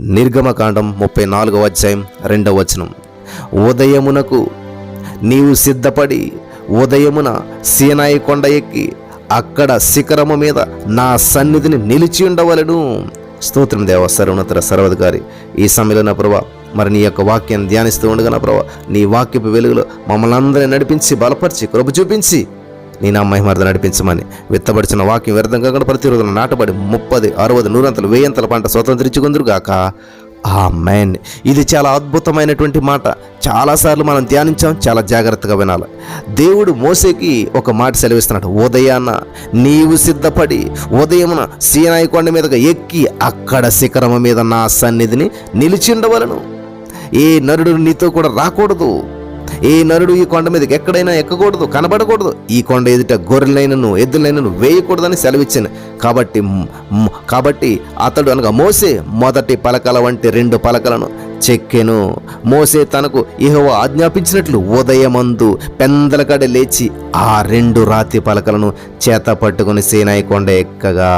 నిర్గమకాండం ముప్పై నాలుగవ అధ్యాయం రెండవ వచనం. ఉదయమునకు నీవు సిద్ధపడి ఉదయమున సీనాయి కొండ ఎక్కి అక్కడ శిఖరము మీద నా సన్నిధిని నిలిచి ఉండవలను. స్తోత్రం దేవ సర్వోన్నత సర్వధికారి. ఈ సమయంలో నా ప్రభా మరి నీ యొక్క వాక్యాన్ని ధ్యానిస్తూ ఉండగా నా ప్రభా నీ వాక్యపు వెలుగులో మమ్మల్ని అందరినీ నడిపించి బలపరిచి కృప చూపించి నీ నా మహిమార్థ నడిపించమని విత్తబడిచిన వాక్యం వ్యర్థం కాకుండా ప్రతిరోజు నాటబడి ముప్పది అరవది నూరంతలు వేయంతల పంట స్వతంత్రించుకుందరుగాక. ఆ మ్యాన్ ఇది చాలా అద్భుతమైనటువంటి మాట. చాలాసార్లు మనం ధ్యానించాం చాలా జాగ్రత్తగా వినాలి. దేవుడు మోసేకి ఒక మాట సెలవిస్తున్నాడు. ఉదయాన్న నీవు సిద్ధపడి ఉదయమున సీనాయి కొండ మీదగా ఎక్కి అక్కడ శిఖరము మీద నా సన్నిధిని నిలిచిండవలను. ఏ నరుడు నీతో కూడా రాకూడదు. ఏ నరుడు ఈ కొండ మీదకి ఎక్కడైనా ఎక్కకూడదు కనబడకూడదు. ఈ కొండ ఎదుట గొర్రెలైనను ఎద్దులైనను వేయకూడదని సెలవిచ్చాను. కాబట్టి కాబట్టి అతడు అనగా మోసే మొదటి పలకల వంటి రెండు పలకలను చెక్కెను. మోసే తనకు ఇహో ఆజ్ఞాపించినట్లు ఉదయమందు పెందలకడ లేచి ఆ రెండు రాతి పలకలను చేత పట్టుకుని సేనాయి కొండ ఎక్కగా.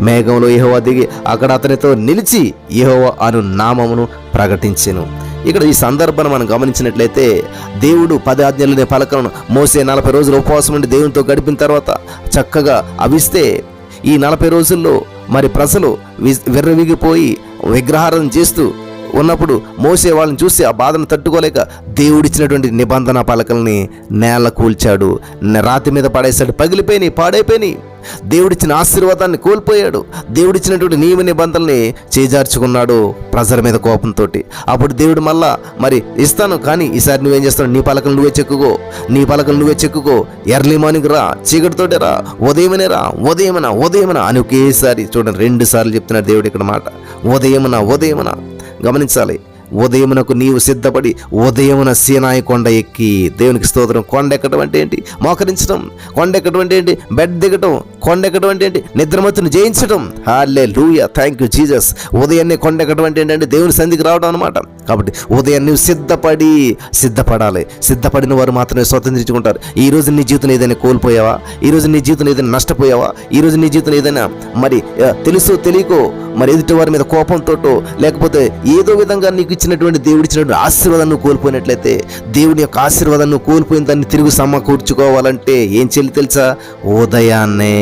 మేఘంలో ఇహోవా దిగి అక్కడ అతనితో నిలిచి ఇహోవా అను నామమును ప్రకటించెను. ఇక్కడ ఈ సందర్భాన్ని మనం గమనించినట్లయితే దేవుడు పది ఆజ్ఞలనే పలకలను. మోసే నలభై రోజులు ఉపవాసం ఉండి దేవునితో గడిపిన తర్వాత చక్కగా అవిస్తే ఈ నలభై రోజుల్లో మరి ప్రజలు వి- విర్రవిగిపోయి విగ్రహారం చేస్తూ ఉన్నప్పుడు మోసే వాళ్ళని చూసి ఆ బాధను తట్టుకోలేక దేవుడిచ్చినటువంటి నిబంధన పలకల్ని నేల కూల్చాడు. రాతి మీద పడేశాడు. పగిలిపోయినాయి పాడైపోయినాయి. దేవుడిచ్చిన ఆశీర్వాదాన్ని కోల్పోయాడు. దేవుడిచ్చినటువంటి నియమ నిబంధనల్ని చేజార్చుకున్నాడు ప్రజల మీద కోపంతో అప్పుడు దేవుడు మళ్ళా మరి ఇస్తాను కానీ ఈసారి నువ్వేం చేస్తావు నీ పలకలు నువ్వే చెక్కుకో. నీ పలకలు నువ్వే చెక్కుకో. ఎర్లీ మార్నింగ్ రా చీకటితోటే రా. ఉదయమనే రా. ఉదయమన ఉదయమన అని ఒకేసారి చూడండి రెండు సార్లు చెప్తున్నాడు దేవుడు ఇక్కడ మాట. ఉదయమన ఉదయమన గమనించాలి. ఉదయమునకు నీవు సిద్ధపడి ఉదయమున సీనాయి కొండ ఎక్కి దేవునికి స్తోత్రం. కొండ ఎక్కడం అంటే ఏంటి? మోకరించడం. కొండ ఎక్కడం అంటే ఏంటి? బెడ్ దిగటం. కొండ ఎక్కడం అంటే ఏంటి? నిద్రమత్తును జయించడం హాలే లూయ థ్యాంక్ యూ జీజస్ ఉదయాన్నే కొండ ఎక్కడం అంటే ఏంటంటే దేవుని సంధికి రావడం అనమాట కాబట్టి ఉదయం నువ్వు సిద్ధపడి సిద్ధపడాలి. సిద్ధపడిన వారు మాత్రమే స్వతంత్రించుకుంటారు. ఈ రోజు నీ జీవితం ఏదైనా కోల్పోయావా? ఈ రోజు నీ జీవితం ఏదైనా నష్టపోయావా? ఈ రోజు నీ జీవితం ఏదైనా మరి తెలుసో తెలియకో మరి ఎదుటి వారి మీద కోపంతోటో లేకపోతే ఏదో విధంగా నీకు ఇచ్చినటువంటి దేవుడు ఇచ్చినటువంటి ఆశీర్వాదాన్ని కోల్పోయినట్లయితే దేవుని యొక్క ఆశీర్వాదాన్ని కోల్పోయిన దాన్ని తిరిగి సమకూర్చుకోవాలంటే ఏం చెల్లి తెలుసా? ఉదయాన్నే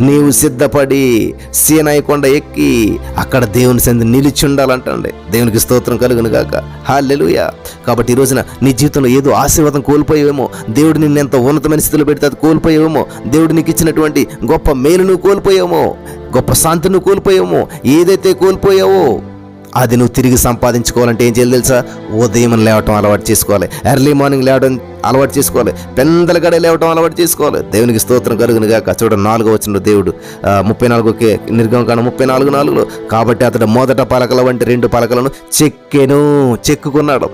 నీవు సిద్ధపడి సీనాయి కొండ ఎక్కి అక్కడ దేవుని సంది నిలిచి ఉండాలంటండి. దేవునికి స్తోత్రం కలుగునుగా గాక. హాలెలుయా కాబట్టి ఈ రోజున నీ జీవితంలో ఏదో ఆశీర్వాదం కోల్పోయేవేమో దేవుడు నిన్ను ఎంత ఉన్నతమైన స్థితిలో పెడితే అది కోల్పోయేవేమో దేవుడు నీకు ఇచ్చినటువంటి గొప్ప మేలును కోల్పోయేమో కోల్పోయామో గొప్ప శాంతిని కోల్పోయేమో ఏదైతే కోల్పోయావో అది నువ్వు తిరిగి సంపాదించుకోవాలంటే ఏం చేయాలి తెలుసా? ఉదయం లేవటం అలవాటు చేసుకోవాలి. ఎర్లీ మార్నింగ్ లేవడం అలవాటు చేసుకోవాలి. పెందల గడ లేవటం అలవాటు చేసుకోవాలి. దేవునికి స్తోత్రం కలుగును గాక. చూడండి నాలుగో వచ్చిన దేవుడు ముప్పై నాలుగుకే నిర్గమకాండ ముప్పై నాలుగు నాలుగులో కాబట్టి అతడు మొదట పలకల వంటి రెండు పలకలను చెక్కెను చెక్కుకున్నాడు.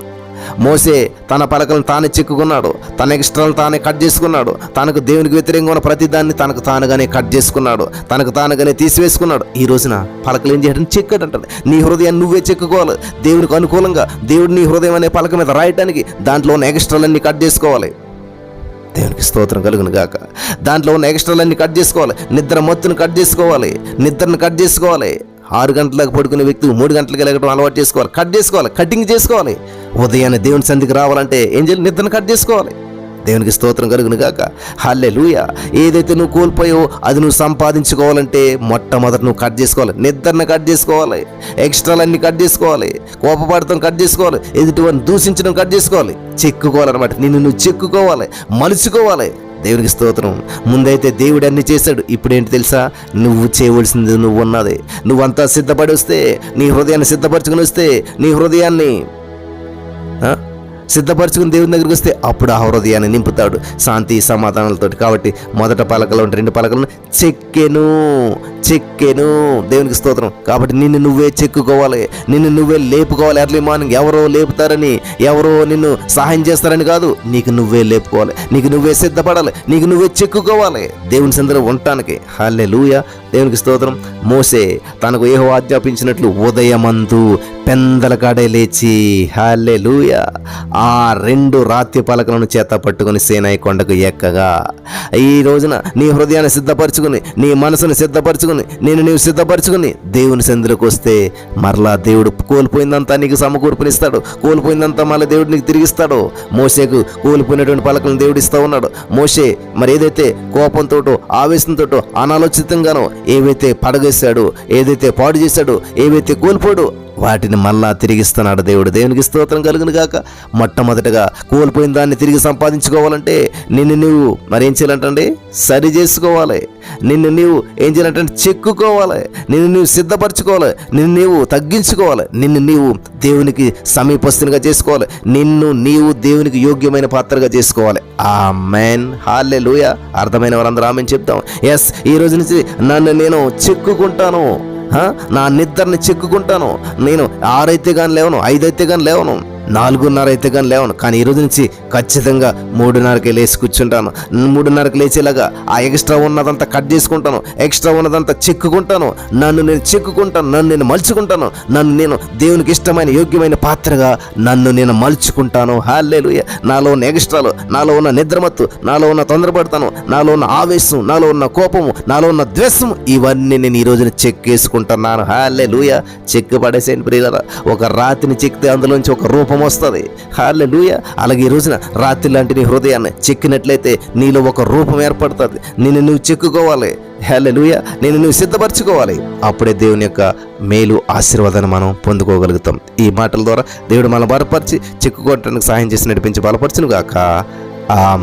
మోసే తన పలకలను తానే చెక్కుకున్నాడు. తన ఎక్స్ట్రాలు తానే కట్ చేసుకున్నాడు. తనకు దేవునికి వ్యతిరేకంగా ఉన్న ప్రతిదాన్ని తనకు తానుగానే కట్ చేసుకున్నాడు. తనకు తానుగానే తీసివేసుకున్నాడు. ఈ రోజున పలకలు ఏం చేయడం చెక్కడంటాడు నీ హృదయాన్ని నువ్వే చెక్కుకోవాలి. దేవునికి అనుకూలంగా దేవుడు నీ హృదయం అనే పలక మీద రాయటానికి దాంట్లో ఉన్న ఎక్స్ట్రాలన్నీ కట్ చేసుకోవాలి. దేవునికి స్తోత్రం కలుగును గాక. దాంట్లో ఉన్న ఎక్స్ట్రాలన్నీ కట్ చేసుకోవాలి. నిద్ర మొత్తును కట్ చేసుకోవాలి. నిద్రను కట్ చేసుకోవాలి. ఆరు గంటలకు పడుకునే వ్యక్తులు మూడు గంటలకు వెళ్ళగడం అలవాటు చేసుకోవాలి. కట్ చేసుకోవాలి. కటింగ్ చేసుకోవాలి. ఉదయాన్నే దేవుని సంధికి రావాలంటే ఏం చేయాలి నిద్రను కట్ చేసుకోవాలి. దేవునికి స్తోత్రం కలుగును గాక. హల్లే లూయ ఏదైతే నువ్వు కోల్పోయావో అది నువ్వు సంపాదించుకోవాలంటే మొట్టమొదటి నువ్వు కట్ చేసుకోవాలి. నిద్రను కట్ చేసుకోవాలి. ఎక్స్ట్రాలన్నీ కట్ చేసుకోవాలి. కోపపడటం కట్ చేసుకోవాలి. ఎదుటివారిని దూషించడం కట్ చేసుకోవాలి. చెక్కుకోవాలన్నమాట. నిన్ను నువ్వు చెక్కుకోవాలి. మలుచుకోవాలి. దేవునికి స్తోత్రం. ముందైతే దేవుడు అన్ని చేశాడు. ఇప్పుడేంటి తెలుసా? నువ్వు చేయవలసింది నువ్వు ఉన్నది. నువ్వంతా సిద్ధపడి వస్తే నీ హృదయాన్ని సిద్ధపరచుకుని వస్తే నీ హృదయాన్ని సిద్ధపరచుకుని దేవుని దగ్గరికి వస్తే అప్పుడు ఆ హృదయాన్ని నింపుతాడు. శాంతి సమాధానాలతో కాబట్టి మొదట పలకలు రెండు పలకలను చెక్కెను. చెక్కెను. దేవునికి స్తోత్రం. కాబట్టి నిన్ను నువ్వే చెక్కుకోవాలి. నిన్ను నువ్వే లేపుకోవాలి. ఎర్లీ మార్నింగ్ ఎవరో లేపుతారని ఎవరో నిన్ను సహాయం చేస్తారని కాదు. నీకు నువ్వే లేపుకోవాలి. నీకు నువ్వే సిద్ధపడాలి. నీకు నువ్వే చెక్కుకోవాలి. దేవుని సందరూ ఉండటానికి. హాలే లూయ దేవునికి స్తోత్రం. మోసే తనకు ఏహో ఆజ్ఞాపించినట్లు ఉదయమందు పెందల కాడే లేచి హాలే లూయ ఆ రెండు రాతి పలకలను చేత పట్టుకుని సేనాయి కొండకు ఎక్కగా. ఈ రోజున నీ హృదయాన్ని సిద్ధపరచుకుని నీ మనసును సిద్ధపరచుకుని సిద్ధపరచుకుని నేను నీవు సిద్ధపరచుకుని దేవుని సందులోకి వస్తే మరలా దేవుడు కోల్పోయిందంతా నీకు సమకూర్పునిస్తాడు. కోల్పోయిందంతా మళ్ళీ దేవుడు నీకు తిరిగిస్తాడు. మోసేకు కోల్పోయినటువంటి పలకలను దేవుడు ఇస్తూ ఉన్నాడు. మోసే మరి ఏదైతే కోపంతోటో ఆవేశంతోటో అనాలోచితంగానో ఏవైతే పడగేశాడో ఏదైతే పాడు చేశాడో ఏవైతే కోల్పోడు వాటిని మళ్ళా తిరిగిస్తున్నాడు దేవుడు. దేవునికి స్తోత్రం కలుగును గాక. మొట్టమొదటగా కోల్పోయిన దాన్ని తిరిగి సంపాదించుకోవాలంటే నిన్ను నీవు మరేం చేయాలంటండి? సరి చేసుకోవాలి. నిన్ను నీవు ఏం చేయాలంటే చెక్కుకోవాలి. నిన్ను నీవు సిద్ధపరచుకోవాలి. నిన్ను నీవు తగ్గించుకోవాలి. నిన్ను నీవు దేవునికి సమీపస్తునిగా చేసుకోవాలి. నిన్ను నీవు దేవునికి యోగ్యమైన పాత్రగా చేసుకోవాలి. ఆ మ్యాన్ హాల్లే లూయ అర్థమైన వారందరూ ఆమె చెప్తాం. ఎస్ ఈ రోజు నుంచి నన్ను నేను చెక్కుకుంటాను. నా నిద్రని చెక్కుకుంటాను. నేను ఆరైతే కానీ లేవను ఐదైతే కానీ లేవను. నాలుగున్నర అయితే కానీ లేవను. కానీ ఈ రోజు నుంచి ఖచ్చితంగా మూడున్నరకి లేచి కూర్చుంటాను. మూడున్నరకి లేచేలాగా ఆ ఎక్స్ట్రా ఉన్నదంతా కట్ చేసుకుంటాను. ఎక్స్ట్రా ఉన్నదంతా చెక్కుకుంటాను. నన్ను నేను చెక్కుకుంటాను. నన్ను నేను మలుచుకుంటాను. నన్ను నేను దేవునికి ఇష్టమైన యోగ్యమైన పాత్రగా నన్ను నేను మలుచుకుంటాను. హాలేలు నాలో ఉన్న ఎక్స్ట్రాలు నాలో ఉన్న నిద్రమత్తు నాలో ఉన్న తొందరపడతాను నాలో ఉన్న ఆవేశం నాలో ఉన్న కోపము నాలో ఉన్న ద్వేషము ఇవన్నీ నేను ఈ రోజున చెక్ వేసుకుంటున్నాను హాలే లూయ చెక్ పడేసేయండి ప్రియులరా. ఒక రాతిని చెక్కితే అందులోంచి ఒక రూపం వస్తుంది. హార్లే లూయ అలాగే ఈ రోజున రాత్రి లాంటి నీ హృదయాన్ని చెక్కినట్లయితే నీలో ఒక రూపం ఏర్పడుతుంది. నిన్ను నువ్వు చెక్కుకోవాలి. హేలే లూయ నేను నువ్వు సిద్ధపరచుకోవాలి. అప్పుడే దేవుని యొక్క మేలు ఆశీర్వాదాన్ని మనం పొందుకోగలుగుతాం. ఈ మాటల ద్వారా దేవుడు మనం బలపరిచి చెక్కుకోవటానికి సహాయం చేసి నడిపించి బలపరచును గాక ఆ